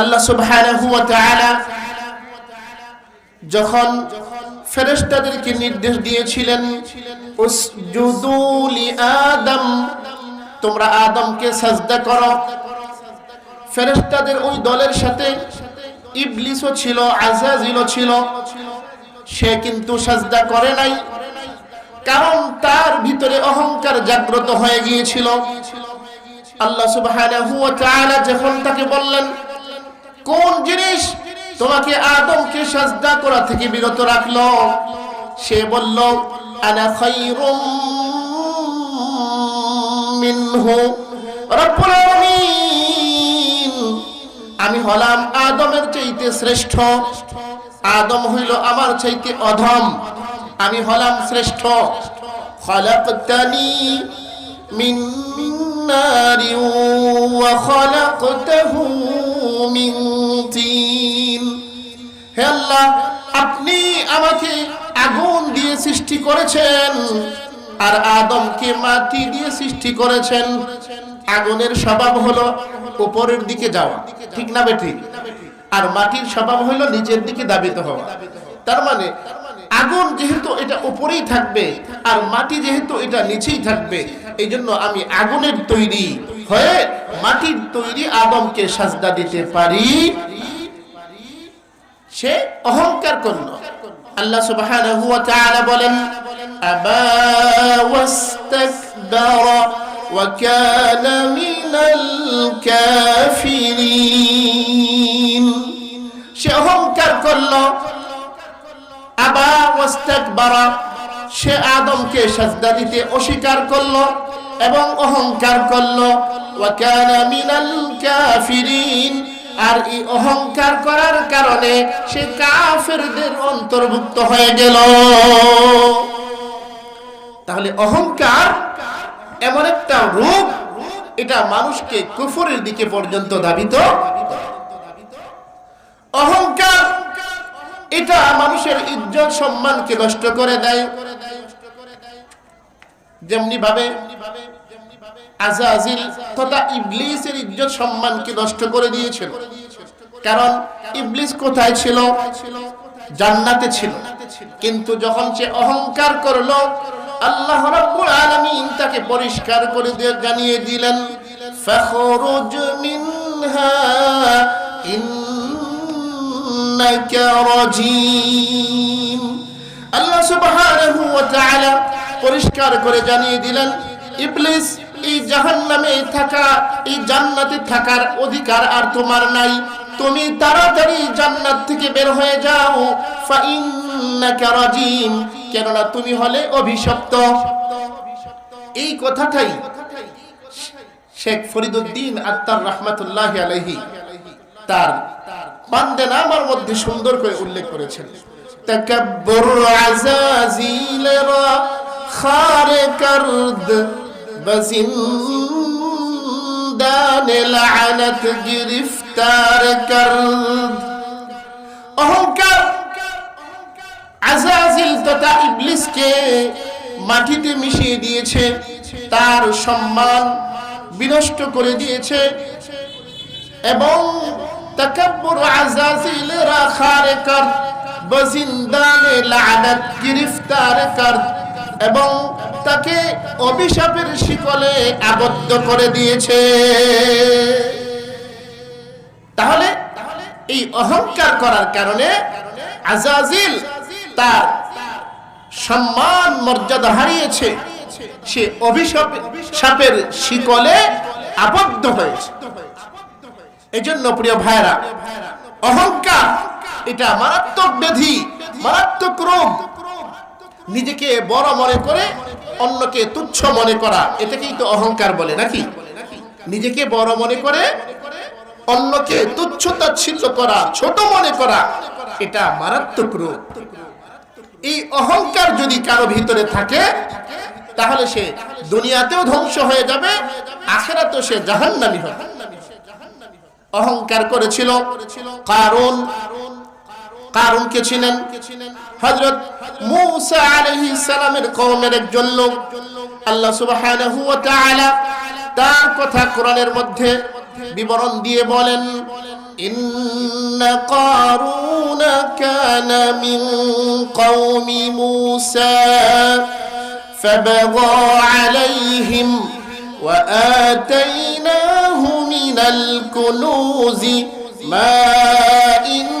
আল্লাহ সুবহানাহু ওয়া তাআলা যখন ফেরেশতাদেরকে নির্দেশ দিয়েছিলেন, উসজুদু তোমরা আদমকে সাজদা করো। ফেরেশতাদের ওই দলের সাথে ইবলিসও ছিল, আজাজিলও ছিল। সে কিন্তু সাজদা করে নাই, কারণ তার ভিতরে অহংকার জাগ্রত হয়ে গিয়েছিল। আল্লাহ সুবহানাহু ওয়া তাআলা যখন তাকে বললেন কোন জিনিস তোমাকে আদমকে সাজদা করা থেকে বিরত রাখল? সে বলল, আনা খায়রুম মিনহু রব্বুল আলামিন। আমি হলাম আদমের চাইতে শ্রেষ্ঠ। আদম হইল আমার চাইতে অধম। আমি হলাম শ্রেষ্ঠ। খলাকতানি মিন নারি ওয়া খলাকতাহু আমাকে আগুন দিয়ে সৃষ্টি করেছেন আর আদমকে মাটি দিয়ে সৃষ্টি করেছেন। আগুনের স্বভাব হলো উপরের দিকে যাওয়া, ঠিক না বেঠিক আর মাটির স্বভাব হলো নিচের দিকে দাবিত হওয়া। তার মানে আগুন যেহেতু এটা উপরেই থাকবে আর মাটি যেহেতু এটা নিচেই থাকবে এই জন্য আমি আগুনের তৈরি হয়ে মাটির তৈরি আদমকে সাজদা দিতে পারি। সে অহংকার করল। আল্লাহ সুবহানাহু ওয়া তাআলা বলেন, আবা ওয়াস্তাকবারা ওয়া কানা মিনাল কাফিরিন। সে অহংকার করল। আবা ওয়াস্তাকবারা, সে আদমকে সাজদা দিতে অস্বীকার করল এবং অহংকার করল। ওয়া কানা মিনাল কাফিরিন। আর এই অহংকার করার কারণে সে কাফেরদের অন্তর্ভুক্ত হয়ে গেল। তাহলে অহংকার এমন একটা রূপ, এটা মানুষকে কুফরের দিকে পর্যন্ত দাবিত অহংকার, এটা মানুষের ইজ্জত সম্মানকে নষ্ট করে দেয়। যেমনি ভাবে আজাজিল তথা ইবলিসের ইজ্জত সম্মানকে নষ্ট করে দিয়েছিল। কারণ ইবলিস কোথায় ছিল? জান্নাতে ছিল। কিন্তু যখন সে অহংকার করল, আল্লাহ রাব্বুল আলামিন তাকে পরিষ্কার করে দিয়ে জানিয়ে দিলেন, ফখরুজ মিনহা, ইন্নাকা রাজিম। আল্লাহ সুবহানাহু ওয়া তাআলা পরিষ্কার করে জানিয়ে দিলেন, ইবলিস এই জাহান্নামে থাকা, এই জান্নাতে থাকার অধিকার আর তোমার নাই। তুমি তাড়াতাড়ি জান্নাত থেকে বের হয়ে যাও। কেননা তুমি হলে অভিশপ্ত। এই কথাটাই শেখ ফরিদুদ্দিন আত্মার রহমাতুল্লাহ আলাইহি তার বান্দে নামার মধ্যে সুন্দর করে উল্লেখ করেছেন। তাকাব্বুর আজাজিলেরা খারে করদ মাটিতে মিশিয়ে দিয়েছে। তার সম্মান বিনষ্ট করে দিয়েছে। এবং তাকাব্বুর আজাজিল রাখার বজিন্দানে লানত গিরফতার কর। এবং তাকে অভিশাপের শিকলে আবদ্ধ করে দিয়েছে। তাহলে এই অহংকার করার কারণে আজাজিল তার সম্মান, মর্যাদা হারিয়েছে। সে অভিশাপ, সাপের শিকলে আবদ্ধ হয়েছে। এই জন্য প্রিয় ভাইরা অহংকার এটা মারাত্মক ব্যাধি, মারাত্মক রোগ। নিজেকে বড় মনে করে অন্যকে তুচ্ছ মনে করা, এটাকেই তো অহংকার বলে, নাকি? নিজেকে বড় মনে করে অন্যকে তুচ্ছ তাচ্ছিল্য করা, ছোট মনে করা, এটা মারাত্মক রূপ। এই অহংকার যদি কারও ভিতরে থাকে, তাহলে সে দুনিয়াতেও ধ্বংস হয়ে যাবে, আখেরাতেও সে জাহান্নামী হবে। অহংকার করেছিল কারণ কারণ কে ছিলেন হযরত মূসা আলাইহিস সালামের কওমের একজন লোক আল্লাহ সুবহানাহু ওয়া তাআলা তার কথা কোরআনের মধ্যে বিবরণ দিয়ে বলেন إن قارون كان من قوم موسى فبغى عليهم وآتيناه من الكنوز ما إن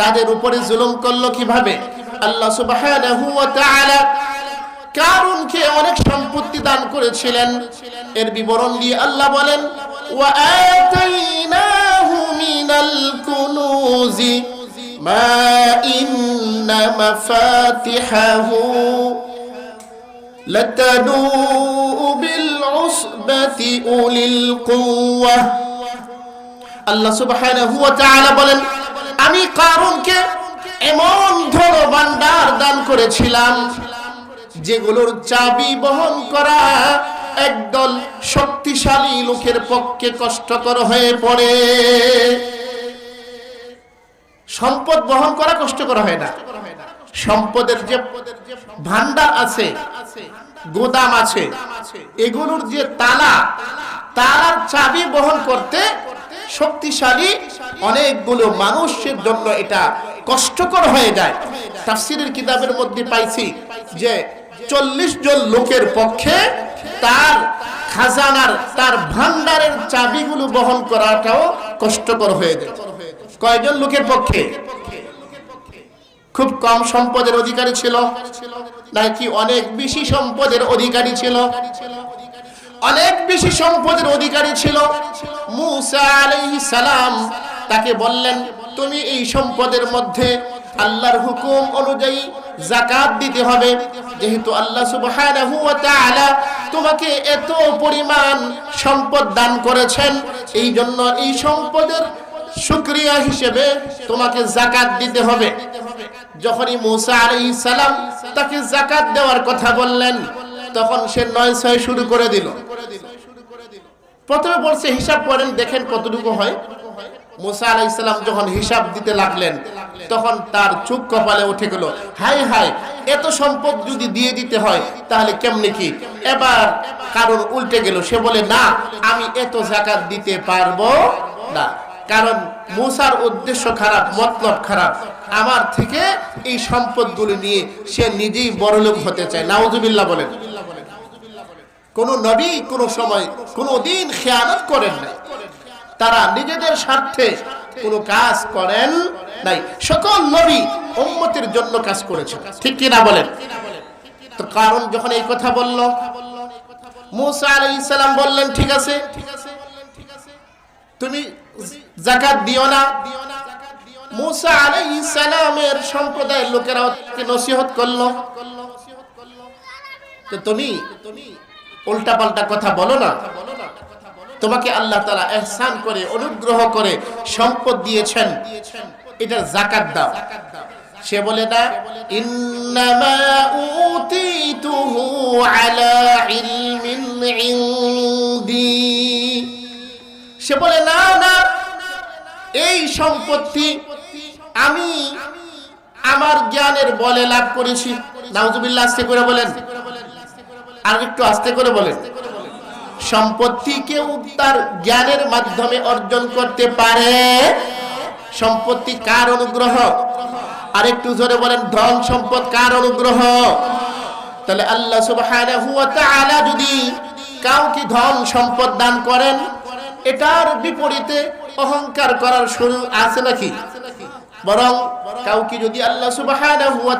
তাদের উপরে জুলুম করলো কিভাবে আল্লাহ সুবহানাহু ওয়া তাআলা কারুনকে অনেক সম্পত্তি দান করেছিলেন এর বিবরণ দিয়ে আল্লাহ বলেন ওয়া আতাইনাহু মিনাল কুনুজি মা ইন্না মাফাতিহাহু لتنوء بالعصبة أولي القوة আল্লাহ সুবহানাহু ওয়া তাআলা বলেন আমি কারুনকে এমন ধন ভান্ডার দান করেছিলাম, যেগুলোর চাবি বহন করা একদল শক্তিশালী লোকের পক্ষে কষ্টকর হয়ে পড়ে। সম্পদ বহন করা কষ্টকর হয় না। সম্পদের যে ভান্ডার আছে, গোদাম আছে, এগুলোর যে তালা, তালার চাবি বহন করতে শক্তিশালী, অনেকগুলো মানুষের জন্য এটা কষ্টকর হয়ে যায়। তাফসিরের কিতাবের মধ্যে পাইছি যে চল্লিশ জন লোকের পক্ষে তার খাজানার, তার ভান্ডারের চাবিগুলো বহন করাটাও কষ্টকর হয়ে যায়। কয়জন লোকের পক্ষে? খুব কম সম্পদের অধিকারী ছিল, নাকি অনেক বেশি সম্পদের অধিকারী ছিল? অনেক বেশি সম্পদের অধিকারী ছিল। মুসা আলাইহিস সালাম তাকে বললেন, তুমি এই সম্পদের মধ্যে আল্লাহর হুকুম অনুযায়ী জাকাত দিতে হবে। যেহেতু আল্লাহ সুবহানাহু ওয়া তাআলা তোমাকে এত পরিমাণ সম্পদ দান করেছেন, এই জন্য এই সম্পদের শুকরিয়া হিসেবে তোমাকে জাকাত দিতে হবে। যখনই মুসা আলাইহিস সালাম তাকে জাকাত দেওয়ার কথা বললেন তখন সে নয় ছয় শুরু করে দিল। প্রথমে বলছে, হিসাব করেন, দেখেন কতটুকু হয়। আলাই ইসলাম যখন হিসাব দিতে লাগলেন, তখন তার কপালে উঠে গেল। হাই হাই এত সম্পদ যদি দিয়ে দিতে হয়, তাহলে কেমনে কি? এবার কারণ উল্টে গেল। সে বলে, না, আমি এত জাকাত দিতে পারব না। কারণ মুসার উদ্দেশ্য খারাপ, মতলব খারাপ। আমার থেকে এই সম্পদগুলো নিয়ে সে নিজেই বড়লোক হতে চায়। নাউজুবিল্লাহ বলেন। কোন নবী কোন সময়, কোন দিন খেয়ানত করেন নাই। তারা নিজেদের স্বার্থে কোনো কাজ করেন নাই। সকল নবী উম্মতের জন্য কাজ করেছেন। ঠিক কিনা বলেন? তো কারণ যখন এই কথা বলল, মুসা আলাইহিস সালাম বললেন, ঠিক আছে, তুমি জাকাত দিও না। মুসা আলাইহিস সালামের সম্প্রদায়ের লোকেরা নসিহত করল। তো তুমি উল্টা পাল্টা কথা বলো না। তোমাকে আল্লাহ তালা এহসান করে, অনুগ্রহ করে সম্পদ দিয়েছেন। এটার জাকাত দাও। সে বলে না, ইন্নামা উতিতুহু আলা ইলমিন ইনদি। সে বলে, না না, এই সম্পত্তি আমি আমার জ্ঞানের বলে লাভ করেছি। নাউজুবিল্লাহ করে বলেন আর একটু আস্তে করে বলেন। সম্পত্তি কেউ তার জ্ঞানের মাধ্যমে অর্জন করতে পারে। সম্পত্তি কার অনুগ্রহ? আর একটু জোরে বলেন, ধন সম্পদ কার অনুগ্রহ? তাহলে আল্লাহ তাআলা যদি কাউকে ধন সম্পদ দান করেন, এটার বিপরীতে অহংকার করার শুরু আছে নাকি? বরং কাউকে যদি আল্লাহ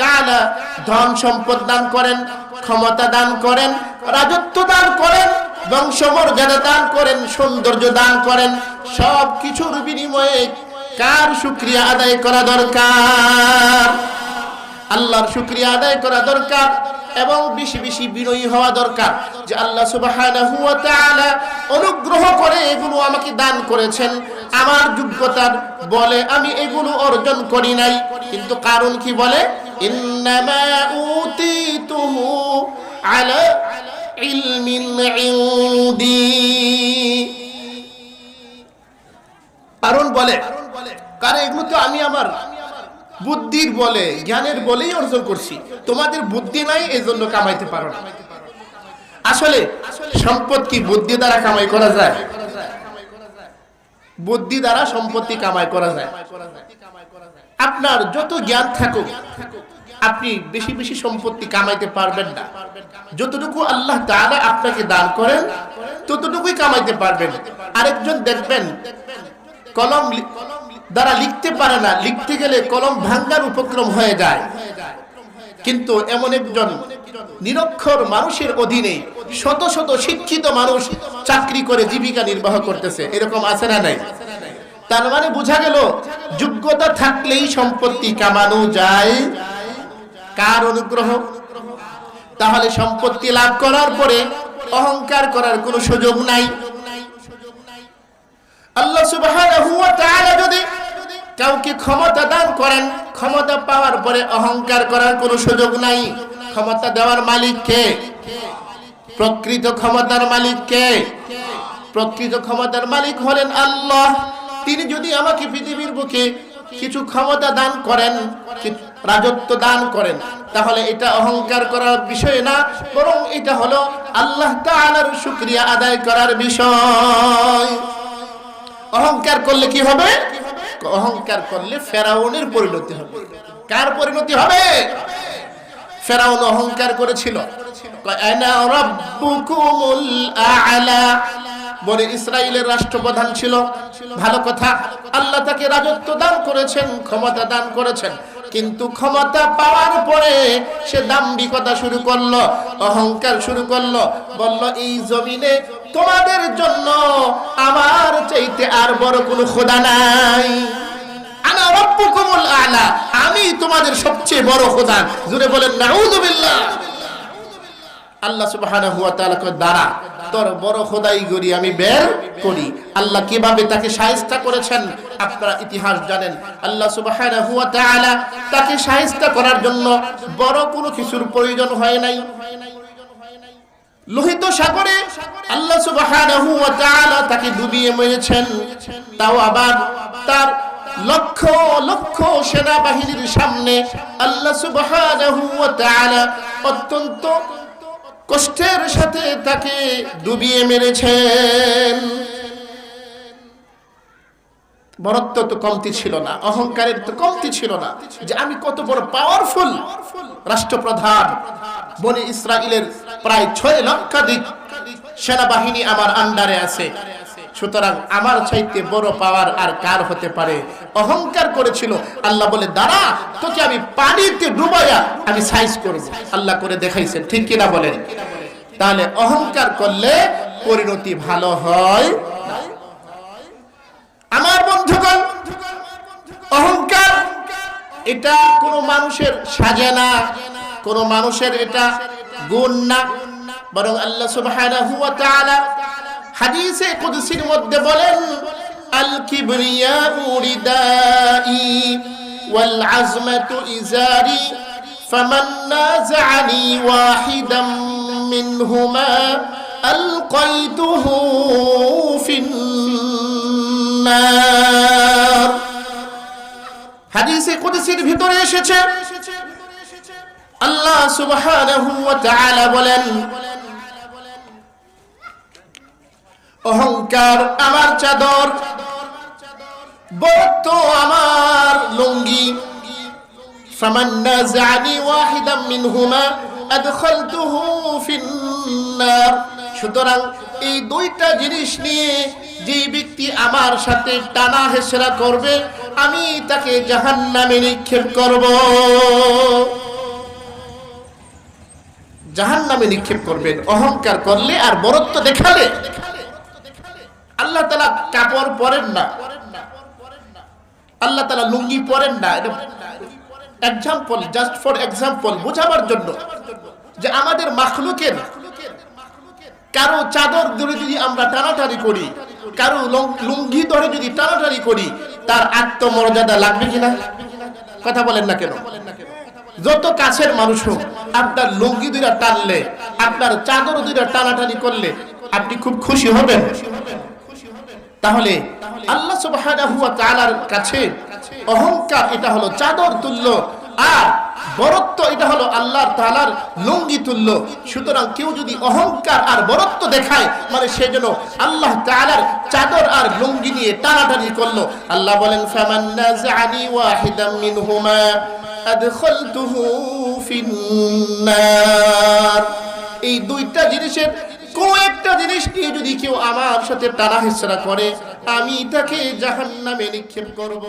তাআলা ধন সম্পদ দান করেন ক্ষমতা দান করেন, রাজত্ব দান করেন, বংশমর্যাদা দান করেন, সৌন্দর্য দান করেন সব কিছুর বিনিময়ে কার শুক্রিয়া আদায় করা দরকার? আল্লাহর শুক্রিয়া আদায় করা দরকার এবং বেশি বেশি বিনয়ী হওয়া দরকার যে আল্লাহ তাআলা অনুগ্রহ করে এগুলো আমাকে দান করেছেন। আমার যোগ্যতার বলে আমি এগুলো অর্জন করি নাই। কিন্তু কারণ কি বলে? ইন্নামা আলা ইলমিন ইনদি কারণ বলে কারণ এগুলো তো আমি আমার বুদ্ধির বলে, জ্ঞানের বলেই অর্জন করছি। তোমাদের বুদ্ধি নাই এই জন্য কামাইতে পারো না। আসলে সম্পদ কি বুদ্ধি দ্বারা কামাই করা যায়? বুদ্ধি দ্বারা সম্পত্তি কামাই করা যায়। আপনার যত জ্ঞান থাকুক আপনি বেশি বেশি সম্পত্তি কামাইতে পারবেন না। যতটুকু আল্লাহ তাআলা আপনাকে দান করেন, ততটুকুই কামাইতে পারবেন। আরেকজন দেখবেন, কলম দ্বারা লিখতে পারে না, লিখতে গেলে কলম ভাঙ্গার উপক্রম হয়ে যায়। কিন্তু এমন একজন নিরক্ষর মানুষের অধীনে শত শত শিক্ষিত মানুষ চাকরি করে জীবিকা নির্বাহ করতেছে। এরকম আছে না নাই? তার মানে বোঝা গেল, যোগ্যতা থাকলেই সম্পত্তি কামানো যায়। কার অনুগ্রহ? তাহলে সম্পত্তি লাভ করার পরে অহংকার করার কোনো সুযোগ নাই। আল্লাহ সুবহানাহু ওয়া তাআলা যদি কাউকে ক্ষমতা দান করেন, ক্ষমতা পাওয়ার পরে অহংকার করার কোনো সুযোগ নাই। ক্ষমতা দেওয়ার মালিক কে? প্রকৃত ক্ষমতার মালিক কে? প্রকৃত ক্ষমতার মালিক হলেন আল্লাহ। তিনি যদি আমাকে পৃথিবীর বুকে কিছু ক্ষমতা দান করেন রাজত্ব দান করেন, তাহলে এটা অহংকার করার বিষয় না, বরং এটা হলো আল্লাহ তাআলার শুকরিয়া আদায় করার বিষয়। অহংকার করলে কি হবে? অহংকার করলে ফেরাউনের পরিণতি হবে। কার পরিণতি হবে? ফেরাউন অহংকার করেছিল। বলে ইসরায়েলের রাষ্ট্রপ্রধান ছিল। ভালো কথা, আল্লাহ তাকে রাজত্ব দান করেছেন, ক্ষমতা দান করেছেন। কিন্তু ক্ষমতা পাওয়ার পরে সে দাম্ভিকতা শুরু করল, অহংকার শুরু করল, বলল, এই জমিনে তোমাদের জন্য আমার চাইতে আর বড় কোনো খোদা নাই। আনা রব্বুকুমুল আলা, আমি তোমাদের সবচেয়ে বড় খোদা। জুড়ে বলেন, নাউযুবিল্লাহ আল্লাহ সুবহানাহু ওয়া তাআলা কয়, দাঁড়া, তোর বড় খোদাই গরি আমি বের করি। আল্লাহ কীভাবে তাকে শায়েস্তা করেছেন, আপনারা ইতিহাস জানেন। আল্লাহ সুবহানাহু ওয়া তাআলা তাকে শায়েস্তা করার জন্য বড় কোনো কিছুর প্রয়োজন হয় নাই। লোহিত সাগরে আল্লাহ সুবহানাহু ওয়া তাআলা তাকে ডুবিয়ে মেরেছেন। তাও আবার তার লক্ষ লক্ষ সেনাবাহিনীর সামনে আল্লাহ সুবহানাহু ওয়া তাআলা অত্যন্ত কষ্টের সাথে তাকে ডুবিয়ে মেরেছেন। বরত্ব তো কমতি ছিল না, অহংকারের তো কমতি ছিল না যে আমি কত বড় পাওয়ারফুল রাষ্ট্রপ্রধান। বনে ইসরায়েলের প্রায় ছয় লক্ষাধিক সেনাবাহিনী আমার আন্ডারে আছে। সুতরাং আমার চাইতে বড় পাওয়ার আর কার হতে পারে? অহংকার করেছিল। আল্লাহ বলে, দাঁড়া, তোকে আমি পানিতে ডুবাইয়া আমি সাইজ করব। আল্লাহ করে দেখাইছেন, ঠিক কিনা বলেন? তাহলে অহংকার করলে পরিণতি ভালো হয় আমার বন্ধুগণ, অহংকার এটা কোনো মানুষের সাজে না, কোনো মানুষের এটা গুণ না। বরং আল্লাহ সুবহানাহু ওয়া তাআলা হাদিসে কুদসির মধ্যে বলেন আল কিবরিয়াউ রিদাই ওয়াল আজমাতু ইজারি, ফামান নাযানি ওয়াহিদাম মিনহুমা, আলকাইতুহু ফিন নার হাদিসে কুদসির ভিতরে এসেছে, আল্লাহ সুবহানাহু ওয়া তাআলা বলেন অহংকার আমার চাদর বরত্ব আমার লুঙ্গি। ফামান নাযানি ওয়াহিদাম মিনহুমা, আদখালতুহু ফিন্নার। সুতরাং এই দুইটা জিনিস নিয়ে যে ব্যক্তি আমার সাথে টানা হেসরা করবে, আমি তাকে জাহান্নামে নিক্ষেপ করব। জাহান্নামে নিক্ষেপ করবেন। অহংকার করলে আর বরত্ব দেখালে আল্লাহ তালা কাপড় পরেন না। আল্লাহ তালা লুঙ্গি পরেন না। এক্সাম্পল জাস্ট ফর এক্সাম্পল বোঝাবার জন্য যে আমাদের মাখলুকের কারও চাদর ধরে যদি আমরা টানাটানি করি, কারও লুঙ্গি ধরে যদি টানাটানি করি, তার আত্মমর্যাদা লাগবে কিনা? কথা বলেন না কেন? যত কাছের মানুষ হোক, আপনার লুঙ্গি দুইটা টানলে, আপনার চাদর দুইটা টানাটানি করলে আপনি খুব খুশি হবেন। তাহলে আল্লাহ তাআলার কাছে অহংকার এটা হলো চাদর তুল্য আর বরত্ব এটা হলো আল্লাহর তাআলার লুঙ্গি তুল্য। সুতরাং কেউ যদি অহংকার আর বরত্ব দেখায় মানে সে যেন আল্লাহ তাআলার চাদর আর লুঙ্গি নিয়ে টানাটানি করল। আল্লাহ বলেন এই দুইটা জিনিসের কোন একটা জিনিস নিয়ে যদি কেউ আমার সাথে টানা হেসরা করে, আমি তাকে জাহান্নামে নিক্ষেপ করব।